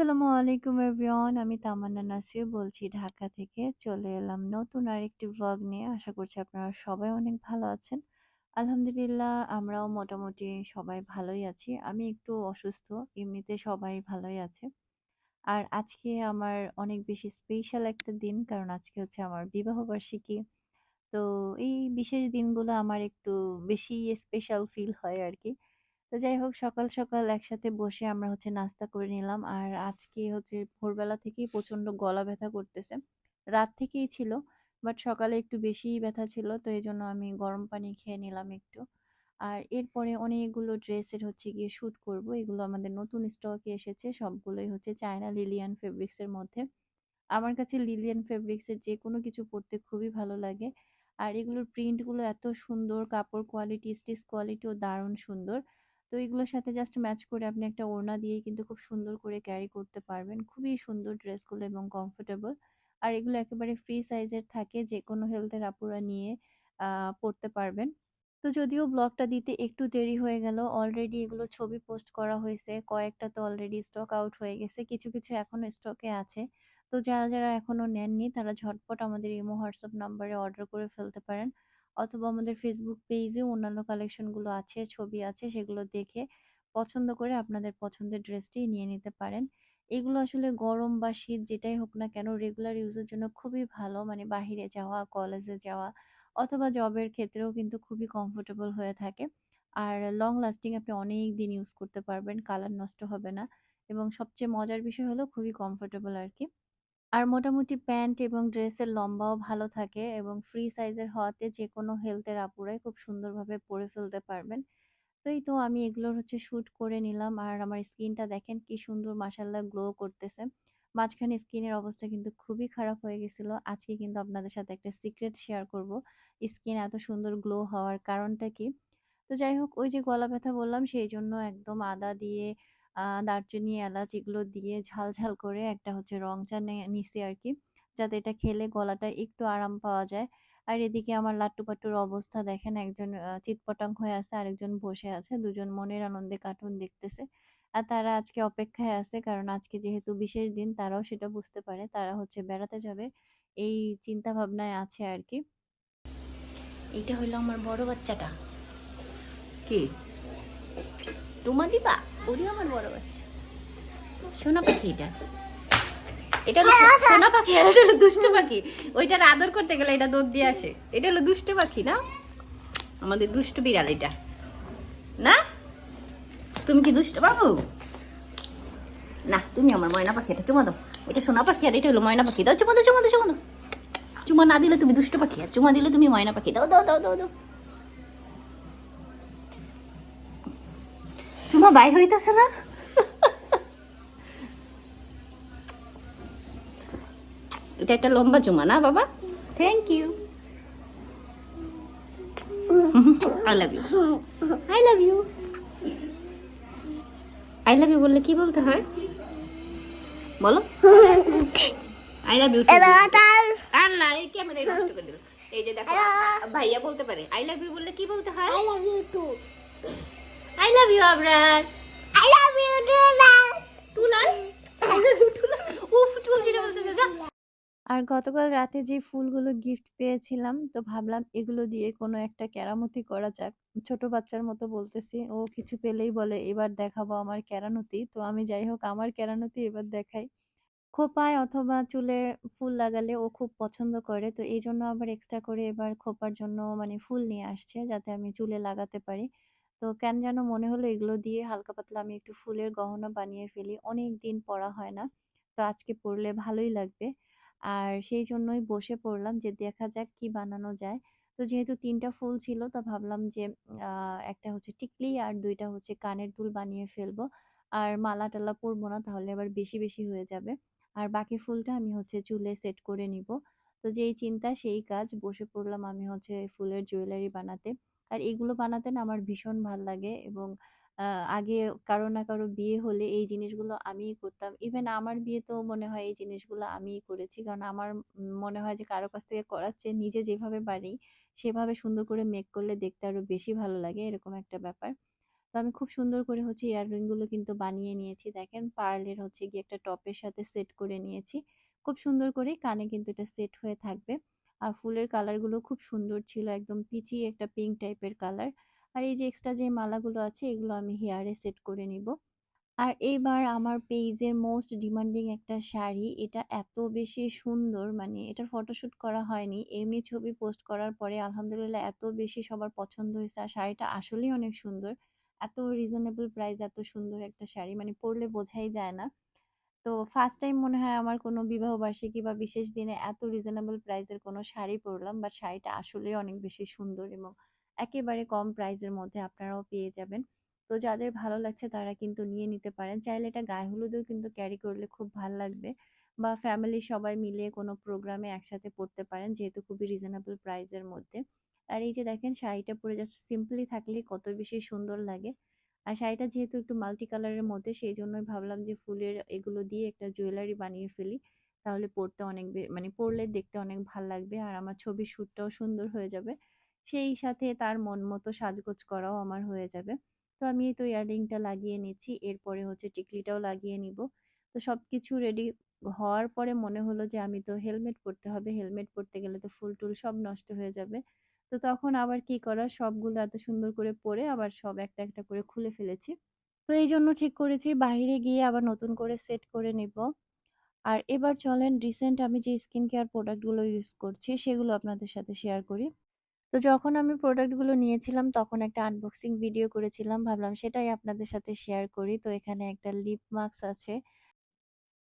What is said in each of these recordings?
আসসালামু আলাইকুম এভরিওয়ান। আমি তামান্না নাসির বলছি ঢাকা থেকে। চলে এলাম নতুন আরেকটি ভ্লগ নিয়ে। আশা করছি আপনারা সবাই অনেক ভালো আছেন। আলহামদুলিল্লাহ আমরাও মোটামুটি সবাই ভালোই আছি। আমি একটু অসুস্থ, এমনিতে সবাই ভালোই আছে। আর আজকে আমার অনেক বেশি স্পেশাল একটা দিন কারণ আজকে হচ্ছে আমার বিবাহবার্ষিকী। তো এই বিশেষ দিনগুলো আমার একটু বেশি স্পেশাল ফিল হয় আরকি। তো যাই হোক সকাল, সকাল একসাথে বসে আমরা হচ্ছে নাস্তা করে নিলাম। আর আজকে হচ্ছে ভোরবেলা থেকেই প্রচণ্ড গলা ব্যথা করতেছে। রাত থেকেই ছিল। বাট সকালে একটু বেশিই ব্যথা ছিল। তো এই জন্য আমি গরম পানি খেয়ে নিলাম একটু। আর এরপরে অনেকগুলো ড্রেসের হচ্ছে গিয়ে শ্যুট করব। এগুলো আমাদের নতুন স্টকে এসেছে। সবগুলোই হচ্ছে চায়না লিলিয়ান ফেব্রিক্সের মধ্যে। আমার কাছে লিলিয়ান ফেব্রিক্সের যে কোনো কিছু পড়তে খুবই ভালো লাগে। আর এগুলোর প্রিন্টগুলো এত সুন্দর, কাপড় কোয়ালিটি, স্টিচ কোয়ালিটিও দারুণ সুন্দর। তো এগুলোর সাথে জাস্ট ম্যাচ করে আপনি একটা ওড়না দিয়েই কিন্তু খুব সুন্দর করে ক্যারি করতে পারবেন। খুবই সুন্দর ড্রেসগুলো এবং কমফোর্টেবল। আর এগুলো একেবারে ফ্রি সাইজের থাকে যেকোনো হেলথের আপুরা নিয়ে পড়তে পারবেন। তো যদিও ব্লগটা দিতে একটু দেরি হয়ে গেল। অলরেডি এগুলো ছবি পোস্ট করা হয়েছে কয়েকটা তো অলরেডি স্টক আউট হয়ে গেছে। কিছু, কিছু এখনও স্টকে আছে। তো যারা, যারা এখনও নেননি তারা ঝটপট আমাদের ইমো, হোয়াটসঅ্যাপ নাম্বারে অর্ডার করে ফেলতে পারেন। অথবা আমাদের ফেসবুক পেজেও অন্যান্য কালেকশনগুলো আছে, ছবি আছে সেগুলো দেখে পছন্দ করে আপনাদের পছন্দের ড্রেসটি নিয়ে নিতে পারেন। এগুলো আসলে গরম বা শীত যেটাই হোক না কেন রেগুলার ইউজের জন্য খুবই ভালো। মানে বাহিরে যাওয়া, কলেজে যাওয়া অথবা জবের ক্ষেত্রেও কিন্তু খুবই কমফোর্টেবল হয়ে থাকে। আর লং লাস্টিং আপনি অনেক দিন ইউজ করতে পারবেন। কালার নষ্ট হবে না। এবং সবচেয়ে মজার বিষয় হলো খুবই কমফোর্টেবল আরকি। আর মোটামুটি প্যান্ট এবং ড্রেসের লম্বাও ভালো থাকে এবং ফ্রি সাইজের হওয়াতে যেকোনো হেলথের আপুরাই খুব সুন্দরভাবে পরে ফেলতে পারবেন। তো এই তো আমি এগুলোর হচ্ছে শুট করে নিলাম। আর আমার স্কিনটা দেখেন কি সুন্দর মাশাআল্লাহ গ্লো করতেছে। মাঝখানে স্কিনের অবস্থা কিন্তু খুবই খারাপ হয়ে গেছিল। আজকে কিন্তু আপনাদের সাথে একটা সিক্রেট শেয়ার করব। স্কিন এত সুন্দর গ্লো হওয়ার কারণটা কি? তো যাই হোক, ওই যে গলা ব্যথা বললাম সেই জন্য একদম আদা দিয়ে দারচিনি, এলাচ এগুলো দিয়ে ঝাল, ঝাল করে একটা হচ্ছে রং চা নে আর কি যাতে এটা খেলে গলাটা একটু আরাম পাওয়া যায়। আর এদিকে আমার লাট্টু-পাট্টুর অবস্থা দেখেন একজন আ চিৎপটাং হয়ে আছে, আরেকজন বসে আছে। দুজন মনের আনন্দে কার্টুন দেখতেছে। আর তারা আজকে অপেক্ষায় আছে কারণ আজকে যেহেতু বিশেষ দিন তারাও সেটা বুঝতে পারে। তারা হচ্ছে বেড়াতে যাবে। এই চিন্তা ভাবনায় আছে আর কি এইটা হইল আমার বড় বাচ্চাটা কি টুমা দিবা ওরে আমার বড় বাচ্চা। সোনা পাখি এটা। এটা হলো সোনা পাখি আর এটা হলো দুষ্ট পাখি। ওইটার আদর করতে গেলে এটা দৌড় দিয়ে আসে। এটা হলো দুষ্ট পাখি, না? আমাদের দুষ্ট বিড়াল এটা। না? তুমি কি দুষ্ট বাবু? না, তুমি আমার ময়না পাখি, এটা চুমা দাও। ওইটা সোনা পাখি আর এটা হলো ময়না পাখি। দাও, চুমা দাও চুমা দাও চুমা দাও। চুমা না দিলে তুমি দুষ্ট পাখি, আর চুমা দিলে তুমি ময়না পাখি। দাও দাও দাও দাও দাও। চুমা বাইর হইতেছে না? এটা একটা লম্বা চুমা না বাবা? Thank you I love you I love you I love you বললে কি বলতে হয়? বলো। আই লাভ ইউ আল্লাহ এই ক্যামেরায় নষ্ট করে দিল। এই যে দেখো ভাইয়া বলতে পারে আই লাভ ইউ বললে কি বলতে হয়? I love you too. I love you Abrar I love you too now. টুলান আই লাভ ইউ উফ বলতে যা আর গতকাল রাতে যে ফুলগুলো গিফট পেয়েছিলাম তো ভাবলাম এগুলো দিয়ে কোনো একটা কেরামতি করা যাক। ছোট বাচ্চার মতো বলতেছি। ও কিছু পেলেই বলে এবার দেখাবো আমার কেরামতি। তো আমি যাই হোক আমার কেরামতি এবার দেখাই। খোপায় অথবা চুলে ফুল লাগালে ও খুব পছন্দ করে। তো এই জন্য আবার এক্সট্রা করে এবার খোপার জন্য মানে ফুল নিয়ে আসছে যাতে আমি চুলে লাগাতে পারি। তো কেন যেন মনে হলো এগুলো দিয়ে হালকা পাতলা আমি একটু ফুলের গহনা বানিয়ে ফেলি। অনেক দিন পরা হয় না। তো আজকে পরলে ভালোই লাগবে। আর সেই জন্যই বসে পড়লাম যে দেখা যাক কি বানানো যায়। তো যেহেতু তিনটা ফুল ছিল তো ভাবলাম যে একটা হচ্ছে টিকলি আর দুইটা হচ্ছে কানের দুল বানিয়ে ফেলব। আর মালা-টালা পরবো না তাহলে আবার বেশি, বেশি হয়ে যাবে। আর বাকি ফুলটা আমি হচ্ছে চুলে সেট করে নিবো। তো যেই চিন্তা সেই কাজ বসে পড়লাম আমি হচ্ছে ফুলের জুয়েলারি বানাতে। আর এগুলো বানাতে না আমার ভীষণ ভালো লাগে এবং আগে কারও না কারও বিয়ে হলে এই জিনিসগুলো আমিই করতাম। ইভেন আমার বিয়ে বিয়েতেও মনে হয় এই জিনিসগুলো আমিই করেছি। কারণ আমার মনে হয় যে কারও কাছ থেকে করার চেয়ে নিজে যেভাবে পারি, সেভাবে সুন্দর করে মেক করলে দেখতে আরও বেশি ভালো লাগে, এরকম একটা ব্যাপার। তো আমি খুব সুন্দর করে হচ্ছে ইয়াররিংগুলো কিন্তু বানিয়ে নিয়েছি। দেখেন পার্লের হচ্ছে গিয়ে একটা টপের সাথে সেট করে নিয়েছি। খুব সুন্দর করে কানে কিন্তু এটা সেট হয়ে থাকবে। আর ফুলের কালারগুলো খুব সুন্দর ছিল। একদম পিচি একটা পিঙ্ক টাইপের কালার। আর এই যে এক্সট্রা যে মালাগুলো আছে, এগুলো আমি হেয়ারে সেট করে নিব। আর এইবার আমার পেইজের মোস্ট ডিমান্ডিং একটা শাড়ি। এটা এত বেশি সুন্দর মানে এটার ফটোশ্যুট করা হয়নি। এমনি ছবি পোস্ট করার পরে আলহামদুলিল্লাহ এত বেশি সবার পছন্দ হয়েছে, আর শাড়িটা আসলেই অনেক সুন্দর। এত রিজনেবল প্রাইস এত সুন্দর একটা শাড়ি মানে পরলে বোঝাই যায় না। তো ফার্স্ট টাইম মনে হয় আমার কোনো বিবাহবার্ষিকী বা বিশেষ দিনে এত রিজনেবল প্রাইসের কোনো শাড়ি পরলাম। বাট শাড়িটা আসলেই অনেক বেশি সুন্দর এবং একেবারে কম প্রাইসের মধ্যে আপনারাও পেয়ে যাবেন। তো যাদের ভালো লাগছে তারা কিন্তু নিয়ে নিতে পারেন। চাইলে এটা গায়ে হলুদেও কিন্তু ক্যারি করলে খুব ভালো লাগবে। বা ফ্যামিলির সবাই মিলে কোনো প্রোগ্রামে একসাথে পড়তে পারেন যেহেতু খুবই রিজনেবল প্রাইসের মধ্যে। আর এই যে দেখেন শাড়িটা পরে জাস্ট সিম্পলি থাকলেই কত বেশি সুন্দর লাগে। আর শাড়িটা যেহেতু একটু মাল্টি কালারের মধ্যে, সেইজন্যই ভাবলাম যে ফুলের এগুলো দিয়ে একটা জুয়েলারি বানিয়ে ফেলি। তাহলে পড়তে অনেক মানে পড়লে দেখতে অনেক ভালো লাগবে। আর আমার ছবির শ্যুটটাও সুন্দর হয়ে যাবে। সেই সাথে তার মন মতো সাজগোজ করাও আমার হয়ে যাবে। তো আমি এই তো ইয়াররিংটা লাগিয়ে নিচ্ছি। এরপরে হচ্ছে টিকলিটাও লাগিয়ে নিবো। তো সব কিছু রেডি হওয়ার পরে মনে হলো যে আমি তো হেলমেট পরতে হবে। হেলমেট পরতে গেলে তো ফুল-টুল সব নষ্ট হয়ে যাবে। তো তখন আবার কি করা সবগুলো এত সুন্দর করে পরে আবার সব একটা, একটা করে খুলে ফেলেছি। তো এই জন্য ঠিক করেছি বাহিরে গিয়ে আবার নতুন করে সেট করে নিবো। আর এবার চলেন রিসেন্ট আমি যে স্কিন কেয়ার প্রোডাক্টগুলো ইউজ করছি সেগুলো আপনাদের সাথে শেয়ার করি। তো যখন আমি প্রোডাক্টগুলো নিয়েছিলাম তখন একটা আনবক্সিং ভিডিও করেছিলাম। ভাবলাম সেটাই আপনাদের সাথে শেয়ার করি। তো এখানে একটা লিপ মাস্ক আছে।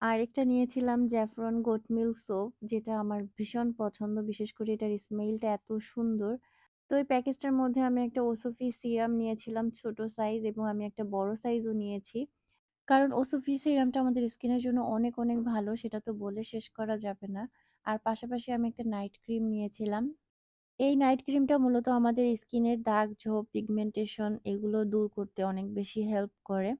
আরেকটা নিয়েছিলাম জ্যাফরন গোট মিল্ক সোপ যেটা আমার ভীষণ পছন্দ। বিশেষ করে এটার স্মেলটা এত সুন্দর। তো এই প্যাকেজটার মধ্যে আমি একটা ওসফি সিরাম নিয়েছিলাম ছোট সাইজ এবং আমি একটা বড় সাইজও নিয়েছি। কারণ ওসফি সিরামটা আমাদের স্কিনের জন্য অনেক, অনেক ভালো সেটা তো বলে শেষ করা যাবে না। আর পাশাপাশি আমি একটা নাইট ক্রিম নিয়েছিলাম। এই নাইট ক্রিমটা মূলত আমাদের স্কিনের দাগ, ঝোপ, পিগমেন্টেশন এগুলো দূর করতে অনেক বেশি হেল্প করে।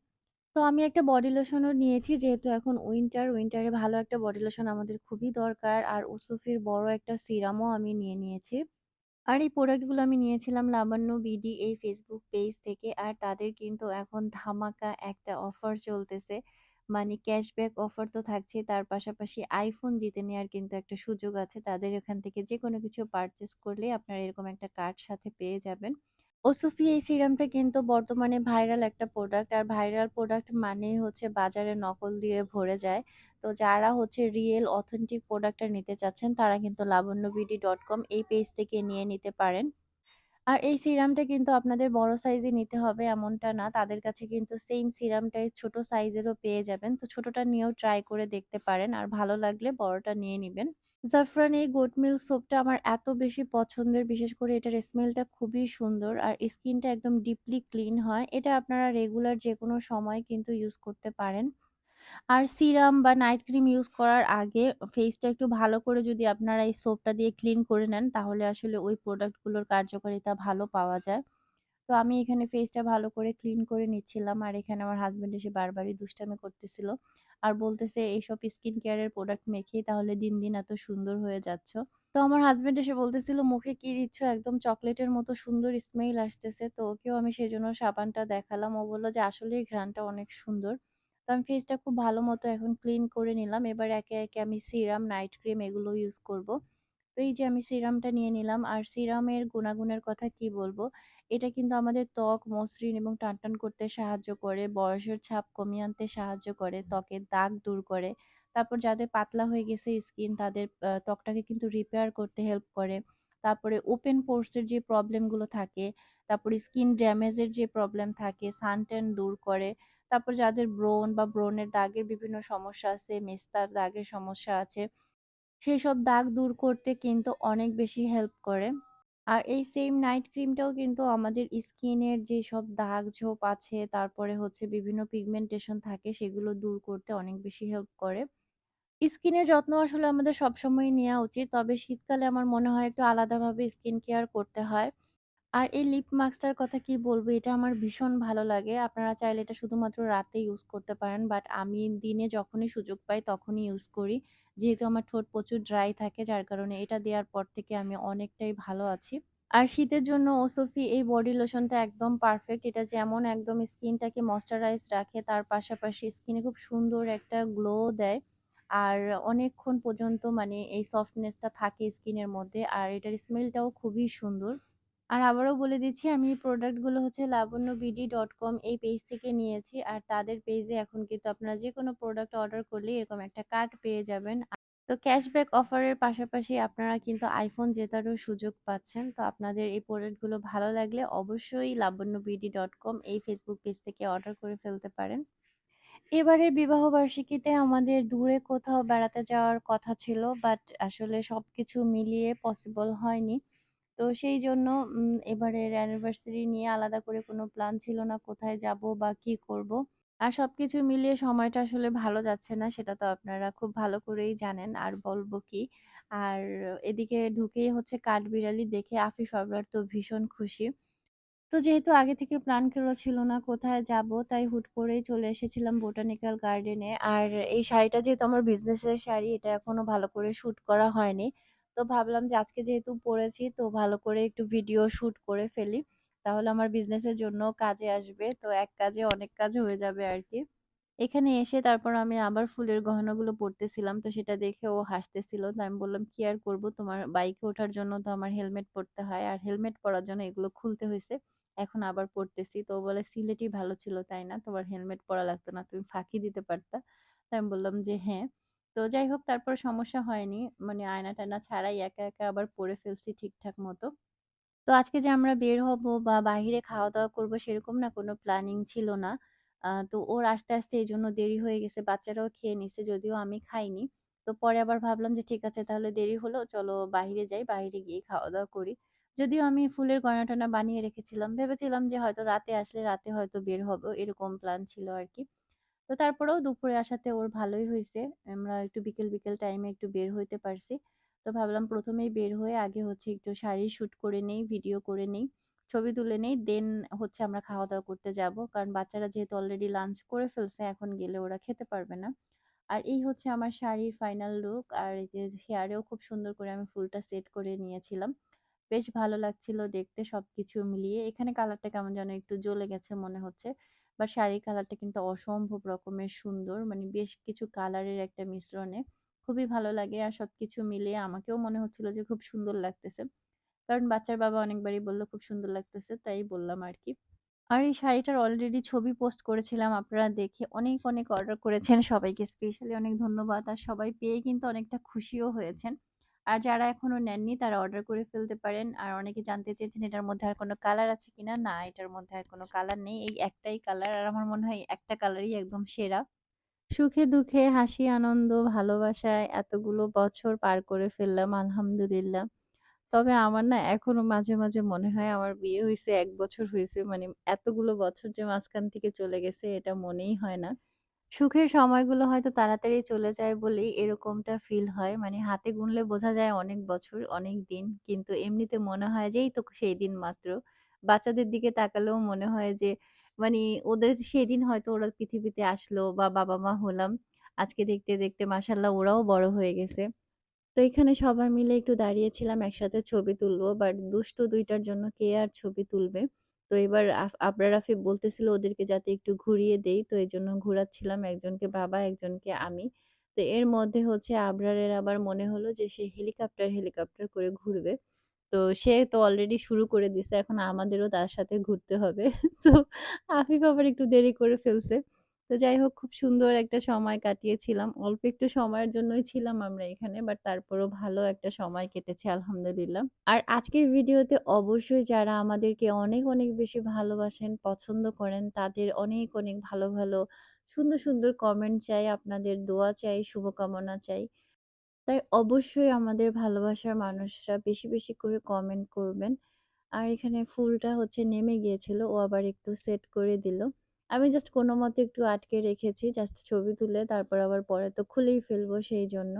তো আমি একটা বডি লোশনও নিয়েছি যেহেতু এখন উইন্টার, উইন্টারে ভালো একটা বডি লোশন আমাদের খুবই দরকার। আর ওসফির বড় একটা সিরামও আমি নিয়ে নিয়েছি। আর এই প্রোডাক্টগুলো আমি নিয়েছিলাম লাবণ্য বিডি এই ফেসবুক পেজ থেকে। আর তাদের কিন্তু এখন ধামাকা একটা অফার চলতেছে। মানে ক্যাশব্যাক অফার তো থাকছেই তার পাশাপাশি আইফোন জিতে নেওয়ার কিন্তু একটা সুযোগ আছে। তাদের এখান থেকে যেকোনো কিছু পারচেস করলে আপনারা এরকম একটা কার্ড সাথে পেয়ে যাবেন। ওসফি এই সিরামটা কিন্তু বর্তমানে ভাইরাল একটা প্রোডাক্ট। আর ভাইরাল প্রোডাক্ট মানেই হচ্ছে বাজারে নকল দিয়ে ভরে যায়। তো যারা হচ্ছে রিয়েল অথেন্টিক প্রোডাক্টটা নিতে চাচ্ছেন, তারা কিন্তু লাবণ্যবিডি ডট কম এই পেজ থেকে নিয়ে নিতে পারেন। আর এই সিরামটা কিন্তু আপনাদের বড় সাইজে নিতে হবে এমনটা না। তাদের কাছে কিন্তু সেইম সিরামটাই ছোট সাইজেরও পেয়ে যাবেন। তো ছোটটা নিয়েও ট্রাই করে দেখতে পারেন। আর ভালো লাগলে বড়টা নিয়ে নিবেন। জাফরান, এই গোট মিল্ক সোপটা আমার এত বেশি পছন্দের, বিশেষ করে এটার স্মেলটা খুবই সুন্দর। আর স্কিনটা একদম ডিপলি ক্লিন হয়। এটা আপনারা রেগুলার যেকোনো সময় কিন্তু ইউজ করতে পারেন। আর সিরাম বা নাইট ক্রিম ইউজ করার আগে ফেসটা একটু ভালো করে যদি আপনারা এই সোপটা দিয়ে ক্লিন করে নেন, তাহলে আসলে ওই প্রোডাক্টগুলোর কার্যকারিতা ভালো পাওয়া যায়। তো আমি এখানে ফেসটা ভালো করে ক্লিন করে নিচ্ছিলাম। আর এখানে আমার হাজব্যান্ড এসে বারবারই দুষ্টামি করতেছিল। আর বলতেছে এইসব স্কিন কেয়ারের প্রোডাক্ট মেখেই তাহলে দিন, দিন এত সুন্দর হয়ে যাচ্ছ। তো আমার হাসব্যান্ড এসে বলতেছিল মুখে কি দিচ্ছ? একদম চকলেটের মতো সুন্দর স্মেল আসতেছে। তো ওকেও আমি সেই জন্য সাবানটা দেখালাম। ও বলল যে আসলেই ঘ্রাণটা অনেক সুন্দর। তো আমি ফেসটা খুব ভালো মতো এখন ক্লিন করে নিলাম। এবার একে, একে আমি সিরাম, নাইট ক্রিম এগুলো ইউজ করব। এই যে আমি সিরামটা নিয়ে নিলাম। আর সিরামের গুণাগুণের কথা কি বলব? এটা কিন্তু আমাদের ত্বক মসৃণ এবং টানটান করতে সাহায্য করে, বয়সের ছাপ কমিয়ে আনতে সাহায্য করে, ত্বকের দাগ দূর করে। তারপর যাদের পাতলা হয়ে গেছে স্কিন তাদের ত্বকটাকে কিন্তু রিপেয়ার করতে হেল্প করে। তারপরে ওপেন পোরস এর যে প্রবলেমগুলো থাকে, তারপরে স্কিন ড্যামেজ এর যে প্রবলেম থাকে, সানট্যান দূর করে। তারপর যাদের ব্রণ বা ব্রণের দাগের বিভিন্ন সমস্যা আছে, মেস্তার দাগের সমস্যা আছে, সেসব দাগ দূর করতে কিন্তু অনেক বেশি হেল্প করে। আর এই সেম নাইট ক্রিমটাও কিন্তু আমাদের স্কিনের যে সব দাগ ঝোপ আছে, তারপরে হচ্ছে বিভিন্ন পিগমেন্টেশন থাকে সেগুলো দূর করতে অনেক বেশি হেল্প করে। স্কিনের যত্ন আসলে আমাদের সবসময়ই নেওয়া উচিত। তবে শীতকালে আমার মনে হয় একটু আলাদাভাবে স্কিন কেয়ার করতে হয়। আর এই লিপ মাস্কটার কথা কি বলব? এটা আমার ভীষণ ভালো লাগে। আপনারা চাইলে এটা শুধুমাত্র রাতে ইউজ করতে পারেন। বাট আমি দিনে যখনই সুযোগ পাই তখনই ইউজ করি। যেহেতু আমার ঠোঁট প্রচুর ড্রাই থাকে যার কারণে এটা দেওয়ার পর থেকে আমি অনেকটাই ভালো আছি। আর শীতের জন্য ওসফি এই বডি লোশনটা একদম পারফেক্ট। এটা যেমন একদম স্কিনটাকে ময়েশ্চারাইজ রাখে, তার পাশাপাশি স্কিনে খুব সুন্দর একটা গ্লো দেয়। আর অনেকক্ষণ পর্যন্ত মানে এই সফটনেসটা থাকে স্কিনের মধ্যে। আর এটার স্মেলটাও খুবই সুন্দর। আর আবারও বলে দিচ্ছি, আমি এই প্রোডাক্টগুলো হচ্ছে লাবণ্য বিডি ডট কম এই পেজ থেকে নিয়েছি। আর তাদের পেজে এখন কিন্তু আপনারা যে কোনো প্রোডাক্ট অর্ডার করলেই এরকম একটা কার্ড পেয়ে যাবেন। তো ক্যাশব্যাক অফারের পাশাপাশি আপনারা কিন্তু আইফোন জেতারও সুযোগ পাচ্ছেন। তো আপনাদের এই প্রোডাক্টগুলো ভালো লাগলে অবশ্যই লাবণ্য বিডি ডট কম এই ফেসবুক পেজ থেকে অর্ডার করে ফেলতে পারেন। এবারে বিবাহবার্ষিকীতে আমাদের দূরে কোথাও বেড়াতে যাওয়ার কথা ছিল। বাট আসলে সবকিছু মিলিয়ে পসিবল হয়নি। তো সেই জন্য এবারের অ্যানিভার্সারি নিয়ে আলাদা করে কোনো প্ল্যান ছিল না কোথায় যাব বা কি করব। আর সবকিছু মিলিয়ে সময়টা আসলে ভালো যাচ্ছে না সেটা তো আপনারা খুব ভালো করেই জানেন। আর বলব কি? আর এদিকে ঢুকেই হচ্ছে কাঠবিড়ালি দেখে আফিফ আবরার তো ভীষণ খুশি। তো যেহেতু আগে থেকে প্ল্যান করা ছিল না কোথায় যাব, তাই হুট করেই চলে এসেছিলাম বোটানিক্যাল গার্ডেনে। আর এই শাড়িটা যেহেতু আমার বিজনেসের শাড়ি, এটা এখনও ভালো করে শ্যুট করা হয়নি। তো ভাবলাম যে আজকে যেহেতু পড়েছি, তো ভালো করে একটু ভিডিও শুট করে ফেলি। তাহলে আমার বিজনেসের জন্য কাজে আসবে। তো এক কাজে অনেক কাজ হয়ে যাবে আর কি এখানে এসে তারপর আমি আবার ফুলের গহনাগুলো পরতেছিলাম। তো সেটা দেখে ও হাসতেছিল। তো আমি বললাম, "কি আর করব? তোমার বাইকে ওঠার জন্য তো আমার হেলমেট পরতে হয়। আর হেলমেট পরার জন্য এগুলো খুলতে হয়েছে এখন আবার পরতেছি।" তো বলে, "সিলেটই ভালো ছিল, তাই না? তোমার হেলমেট পরা লাগতো না। তুমি ফাঁকি দিতে পারতা।" তো আমি বললাম যে, "হ্যাঁ।" তো যাই হোক তারপর সমস্যা হয়নি। মানে আয়না-টায়না ছাড়াই একা, একা আবার পরে ফেলছি ঠিকঠাক মতো। তো আজকে যে আমরা বের হব বা বাহিরে খাওয়া-দাওয়া করব সেরকম না কোনো প্ল্যানিং ছিল না। তো ওর আসতে, আসতে জন্য দেরি হয়ে গেছে। বাচ্চারাও খেয়ে নিছে যদিও আমি খাইনি। তো পরে আবার ভাবলাম যে ঠিক আছে তাহলে দেরি হলো চলো বাহিরে যাই, বাহিরে গিয়ে খাওয়া-দাওয়া করি। যদিও আমি ফুলের গয়না-টয়না বানিয়ে রেখেছিলাম। ভেবেছিলাম যে হয়তো রাতে আসলে রাতে হয়তো বের হব। এরকম প্ল্যান ছিল আরকি। তো তারপরেও দুপুরে আসাতে ওর ভালোই হয়েছে আমরা একটু বিকেল, বিকেল টাইমে একটু বের হইতে পারছি। তো ভাবলাম প্রথমেই বের হয়ে আগে হচ্ছে একটু শাড়ির শুট করে নেই, ভিডিও করে নেই, ছবি তুলে নেই। দেন হচ্ছে আমরা খাওয়া-দাওয়া করতে যাব। কারণ বাচ্চারা যেহেতু অলরেডি লাঞ্চ করে ফেলছে, এখন গেলে ওরা খেতে পারবে না। আর এই হচ্ছে আমার শাড়ির ফাইনাল লুক। আর এই যে হেয়ারেও খুব সুন্দর করে আমি ফুলটা সেট করে নিয়েছিলাম। বেশ ভালো লাগছিল দেখতে সবকিছু মিলিয়ে। এখানে কালারটা কেমন যেন একটু জ্বলে গেছে মনে হচ্ছে। বাট শাড়ির কালারটা কিন্তু অসম্ভব রকমের সুন্দর। মানে বেশ কিছু কালারের একটা মিশ্রণে। খুবই ভালো লাগে। আর সবকিছু মিলিয়ে আমাকেও মনে হচ্ছিল যে খুব সুন্দর লাগতেছে। কারণ বাচ্চার বাবা অনেকবারই বলল খুব সুন্দর লাগতেছে, তাই বললাম আর কি আর এই শাড়িটার অলরেডি ছবি পোস্ট করেছিলাম। আপনারা দেখে অনেক, অনেক অর্ডার করেছেন। সবাইকে স্পেশালি অনেক ধন্যবাদ। আর সবাই পেয়ে কিন্তু অনেকটা খুশিও হয়েছেন। আর যারা এখনও নেননি তারা অর্ডার করে ফেলতে পারেন। আর অনেকে জানতে চেয়েছেন এটার মধ্যে আর কোনো কালার আছে কিনা? না, এটার মধ্যে আর কোনো কালার নেই। এই একটাই কালার। আর আমার মনে হয় একটা কালারই একদম সেরা। সুখে দুঃখে হাসি আনন্দ ভালোবাসায় এতগুলো বছর পার করে ফেললাম আলহামদুলিল্লাহ। তবে আমার না এখনও মাঝে, মাঝে মনে হয় আমার বিয়ে হয়েছে এক বছর হয়েছে মানে এতগুলো বছর যে মাঝখান থেকে চলে গেছে এটা মনেই হয় না। সুখের সময়গুলো হয়তো তাড়াতাড়ি চলে যায় বলেই এরকমটা ফিল হয়। মানে হাতে গুনলে বোঝা যায় অনেক বছর, অনেক দিন। কিন্তু এমনিতে মনে হয় যে এই তো সেই দিন মাত্র। বাচ্চাদের দিকে তাকালেও মনে হয় যে মানে ওদের সেদিন হয়তো ওরা পৃথিবীতে আসলো বা বাবা-মা হলাম। আজকে দেখতে, দেখতে মাশাআল্লাহ ওরাও বড় হয়ে গেছে। তো এখানে সবাই মিলে একটু দাঁড়িয়েছিলাম একসাথে ছবি তুলবো। বাট দুষ্টু দুইটার জন্য কে আর ছবি তুলবে? তো এবার আবরার আফি বলতেছিল ওদেরকে যাতে একটু ঘুরিয়ে দেই। তো এই জন্য ঘুরাচ্ছিলাম। একজনকে বাবা, একজনকে আমি। তো এর মধ্যে হচ্ছে আবরারের আবার মনে হলো যে সে হেলিকপ্টার, হেলিকপ্টার করে ঘুরবে। তো সে তো অলরেডি শুরু করে দিছে। এখন আমাদেরও তার সাথে ঘুরতে হবে। তো আফিফ আবার একটু দেরি করে ফেলছে। তো যাই হোক খুব সুন্দর একটা সময় কাটিয়েছিলাম। অল্প একটু সময়ের জন্যই ছিলাম আমরা এখানে। বাট তারপরও ভালো একটা সময় কেটেছে আলহামদুলিল্লাহ। আর আজকের ভিডিওতে অবশ্যই যারা আমাদেরকে অনেক, অনেক বেশি ভালোবাসেন, পছন্দ করেন তাদের অনেক, অনেক ভালো, ভালো সুন্দর, সুন্দর কমেন্ট চাই, আপনাদের দোয়া চাই, শুভকামনা চাই। তাই অবশ্যই আমাদের ভালোবাসার মানুষরা বেশি, বেশি করে কমেন্ট করবেন। আর এখানে ফুলটা হচ্ছে নেমে গিয়েছিল। ও আবার একটু সেট করে দিল। আমি জাস্ট কোনো মতে একটু আটকে রেখেছি। জাস্ট ছবি তুলে তারপর আবার পরে তো খুলেই ফেলব সেই জন্য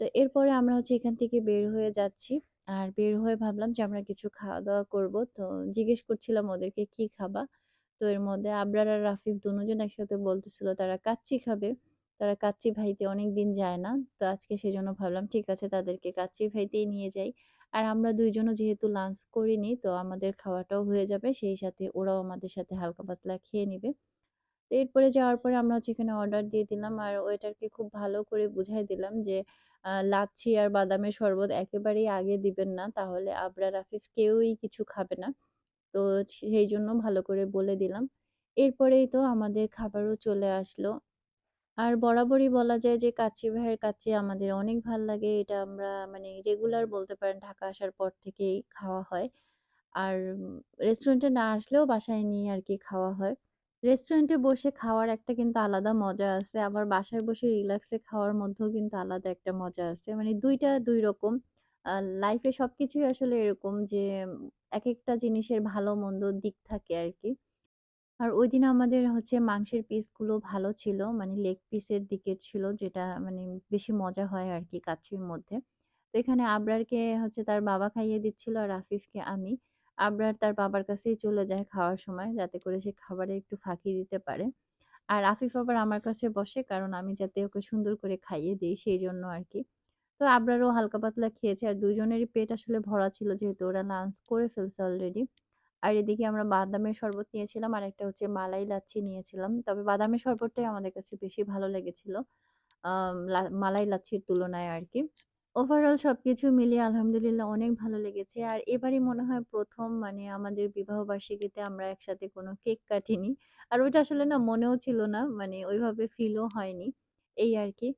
তো এরপরে আমরা হচ্ছে এখান থেকে বের হয়ে যাচ্ছি। আর বের হয়ে ভাবলাম যে আমরা কিছু খাওয়া-দাওয়া করব। তো জিজ্ঞেস করছিলাম ওদেরকে কি খাবা? তো এর মধ্যে আবরার আর রাফিফ দুজন একসাথে বলতেছিল, তারা কাচ্চি খাবে। তারা কাচ্চি ভাইতে অনেকদিন যায় না। তো আজকে সেজন্য ভাবলাম, ঠিক আছে, তাদেরকে কাচ্চি ভাইতেই নিয়ে যাই। আর আমরা ২ জনও যেহেতু লাঞ্চ করিনি তো আমাদের খাওয়াটাও হয়ে যাবে। সেই সাথে ওরাও আমাদের সাথে হালকা পাতলা খেয়ে নিবে। তো এরপরে যাওয়ার পরে আমরা এখানে অর্ডার দিয়ে দিলাম আর ওয়েটারকে খুব ভালো করে বুঝাই দিলাম যে লাচ্ছি আর বাদামের শরবত একেবারেই আগে দিবেন না। তাহলে আবরার, আফিফ কেউই কিছু খাবে না। তো সেই জন্য ভালো করে বলে দিলাম। এরপরেই তো আমাদের খাবারও চলে আসলো। আর বরাবরই বলা যায় যে, কাচ্চি ভাইয়ের কাচ্চি আমাদের অনেক ভালো লাগে। এটা আমরা মানে রেগুলার বলতে পারেন ঢাকা আসার পর থেকেই খাওয়া হয়। আর রেস্টুরেন্টে না আসলেও বাসায় নিয়ে আর কি খাওয়া হয়। রেস্টুরেন্টে বসে খাওয়ার একটা কিন্তু আলাদা মজা আছে। আবার বাসায় বসে রিল্যাক্সে খাওয়ার মধ্যেও কিন্তু আলাদা একটা মজা আছে। মানে দুইটা দুই রকম। লাইফে সবকিছুই আসলে এরকম যে এক একটা জিনিসের ভালো মন্দ দিক থাকে আরকি। আর ঐদিন আমাদের হচ্ছে মাংসের পিসগুলো ভালো ছিল। মানে লেগ পিসের দিকের ছিল, যেটা মানে বেশি মজা হয় আর কি কাচ্চির মধ্যে। তো এখানে আবরারকে হচ্ছে তার বাবা খাইয়ে দিচ্ছিল আর আফিফকে আমি। আবরার তার বাবার কাছেই চলে যায় খাওয়ার সময়, যাতে করে সে খাবারে একটু ফাঁকি দিতে পারে। আর আফিফ আবার আমার কাছে বসে, কারণ আমি যাতে ওকে সুন্দর করে খাইয়ে দিই সেই জন্য আর কি তো আবরারও হালকা পাতলা খেয়েছে, আর দুজনেরই পেট আসলে ভরা ছিল, যেহেতু ওরা লাঞ্চ করে ফেলছে অলরেডি। আর এদিকে আমরা বাদামের শরবত নিয়েছিলাম আর একটা হচ্ছে মালাই লাচ্ছি নিয়েছিলাম। তবে বাদামের শরবতটাই আমাদের কাছে বেশি ভালো লেগেছিল। মালাই লাচ্ছির তুলনায় আর কি ওভারঅল সবকিছু মিলিয়ে আলহামদুলিল্লাহ অনেক ভালো লেগেছে। আর এবারই মনে হয় প্রথম মানে আমাদের বিবাহবার্ষিকীতে আমরা একসাথে কোনো কেক কাটিনি। আর ওইটা আসলে না মনেও ছিল না। মানে ওইভাবে ফিলও হয়নি। এই আর কি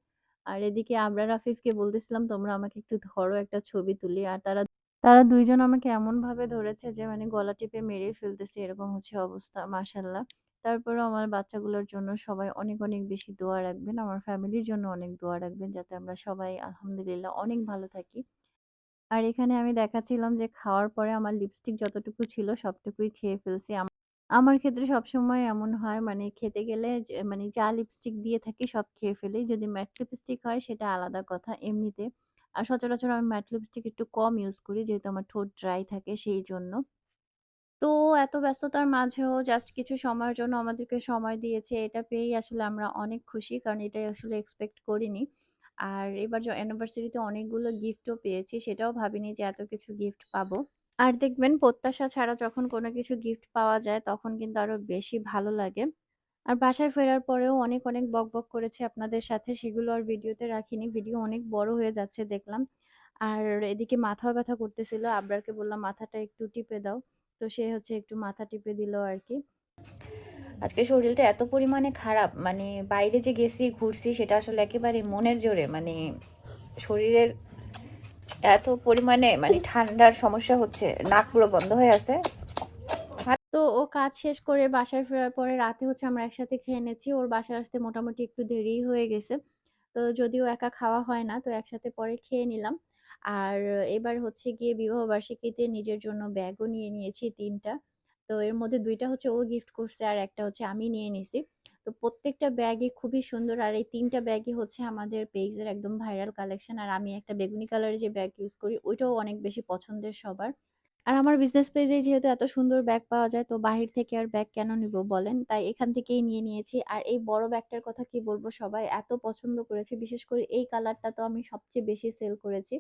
আর এদিকে আবরার আফিফকে বলতেছিলাম, "তোমরা আমাকে একটু ধরো একটা ছবি তুলি।" আর তারা তারা ২ জন আমাকে এমনভাবে ধরেছে যে মানে গলা টিপে মেরেই ফেলতেছে এরকম হচ্ছে অবস্থা মাশাআল্লাহ। তারপরেও আমার বাচ্চাগুলোর জন্য সবাই অনেক, অনেক বেশি দোয়া রাখবেন। আমার ফ্যামিলির জন্য অনেক দোয়া রাখবেন যাতে আমরা সবাই আলহামদুলিল্লাহ অনেক ভালো থাকি। আর এখানে আমি দেখাচ্ছিলাম যে খাওয়ার পরে আমার লিপস্টিক যতটুকু ছিল সবটুকুই খেয়ে ফেলছি। আমার ক্ষেত্রে সবসময় এমন হয় মানে খেতে গেলে মানে যা লিপস্টিক দিয়ে থাকি সব খেয়ে ফেলি। যদি ম্যাট লিপস্টিক হয় সেটা আলাদা কথা এমনিতে। আর সচরাচর আমি ম্যাট লিপস্টিক একটু কম ইউজ করি যেহেতু আমার ঠোঁট ড্রাই থাকে সেই জন্য তো এত ব্যস্ততার মাঝেও জাস্ট কিছু সময়ের জন্য আমাদেরকে সময় দিয়েছে। এটা পেয়েই আসলে আমরা অনেক খুশি। কারণ এটাই আসলে এক্সপেক্ট করিনি। আর এবার য অ্যানিভার্সারিতে অনেকগুলো গিফটও পেয়েছি। সেটাও ভাবিনি যে এত কিছু গিফট পাবো। আর দেখবেন প্রত্যাশা ছাড়া যখন কোনো কিছু গিফট পাওয়া যায় তখন কিন্তু আরও বেশি ভালো লাগে। আর বাসায় ফেরার পরেও অনেক, অনেক বকবক করেছি আপনাদের সাথে। সেগুলো আর ভিডিওতে রাখিনি। ভিডিও অনেক বড় হয়ে যাচ্ছে দেখলাম। আর এদিকে মাথাও ব্যথা করতেছিল। আবরারকে বললাম, "মাথাটা একটু টিপে দাও।" তো সে হচ্ছে একটু মাথা টিপে দিল আর কি আজকে শরীরটা এত পরিমাণে খারাপ মানে বাইরে যে গেছি ঘুরছি সেটা আসলে একেবারে মনের জোরে মানে শরীরের এত পরিমাণে মানে ঠান্ডার সমস্যা হচ্ছে নাক পুরো বন্ধ হয়ে আছে তো ও কাজ শেষ করে বাসায় ফেরার পরে রাতে হচ্ছে আমরা একসাথে খেয়ে নিয়েছি। ওর বাসায় আসতে মোটামুটি একটু দেরি হয়ে গেছে। তো যদিও একা খাওয়া হয় না, তো একসাথে পরে খেয়ে নিলাম। আর এবার হচ্ছে গিয়ে বিবাহবার্ষিকীতে নিজের জন্য ব্যাগও নিয়ে নিয়েছি তিনটা তো এর মধ্যে দুইটা হচ্ছে ও গিফট করছে আর একটা হচ্ছে আমি নিয়ে নিছি। তো প্রত্যেকটা ব্যাগই খুবই সুন্দর আর এই তিনটা ব্যাগই হচ্ছে আমাদের পেজের একদম ভাইরাল কালেকশন। আর আমি একটা বেগুনি কালারের যে ব্যাগ ইউজ করি ওইটাও অনেক বেশি পছন্দের সবার। আর আমার বিজনেস পেজে যেহেতু এত সুন্দর ব্যাগ পাওয়া যায়, তো বাহির থেকে আর ব্যাগ কেন নিব বলেন? তাই এখান থেকেই নিয়ে নিয়েছি। আর এই বড় ব্যাগটার কথা কি বলব সবাই এত পছন্দ করেছে। বিশেষ করে এই কালারটা তো আমি সবচেয়ে বেশি সেল করেছি।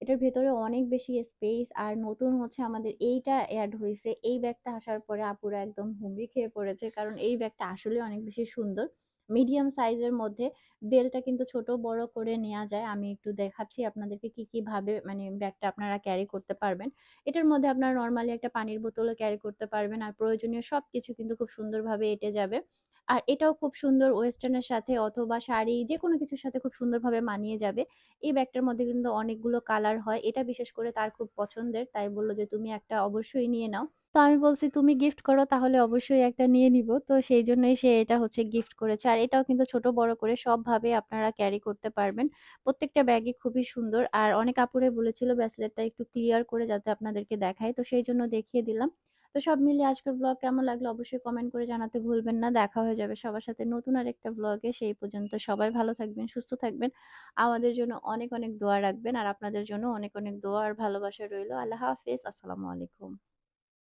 এটার ভেতরে অনেক বেশি স্পেস আর নতুন হচ্ছে আমাদের এইটা অ্যাড হয়েছে এই ব্যাগটা আসার পরে আপুরা একদম হুমড়ি খেয়ে পড়েছে। কারণ এই ব্যাগটা আসলে অনেক বেশি সুন্দর। মিডিয়াম সাইজের মধ্যে বেলটা কিন্তু ছোট বড় করে নেওয়া যায়। আমি একটু দেখাচ্ছি আপনাদেরকে কি, কি ভাবে মানে ব্যাগটা আপনারা ক্যারি করতে পারবেন। এটার মধ্যে আপনারা নর্মালি একটা পানির বোতলও ক্যারি করতে পারবেন। আর প্রয়োজনীয় সব কিছু কিন্তু খুব সুন্দরভাবে এঁটে যাবে। আর এটাও খুব সুন্দর ওয়েস্টার্নের সাথে অথবা শাড়ি যেকোনো কিছুর সাথে খুব সুন্দরভাবে মানিয়ে যাবে। এই ব্যাগটার মধ্যে কিন্তু অনেকগুলো কালার হয়। এটা বিশেষ করে তার খুব পছন্দের। তাই বলল যে, "তুমি একটা অবশ্যই নিয়ে নাও।" তো আমি বলছি, "তুমি গিফট করো তাহলে অবশ্যই একটা নিয়ে নিবো।" তো সেই জন্যই সে এটা হচ্ছে গিফট করেছে। আর এটাও কিন্তু ছোট বড় করে সবভাবে আপনারা ক্যারি করতে পারবেন। প্রত্যেকটা ব্যাগই খুবই সুন্দর। আর অনেক আপুরে বলেছিল ব্যাসলেটটা একটু ক্লিয়ার করে যাতে আপনাদেরকে দেখায় তো সেই জন্য দেখিয়ে দিলাম। তো সব মিলিয়ে আজকের ব্লগ কেমন লাগল অবশ্যই কমেন্ট করে জানাতে ভুলবেন না। দেখা হয়ে যাবে সবার সাথে নতুন আর একটা ব্লগে। সেই পর্যন্ত সবাই ভালো থাকবেন, সুস্থ থাকবেন। আমাদের জন্য অনেক, অনেক দোয়া রাখবেন। আর আপনাদের জন্য অনেক, অনেক দোয়া আর ভালোবাসা রইল। আল্লাহ হাফিজ আসসালামু আলাইকুম।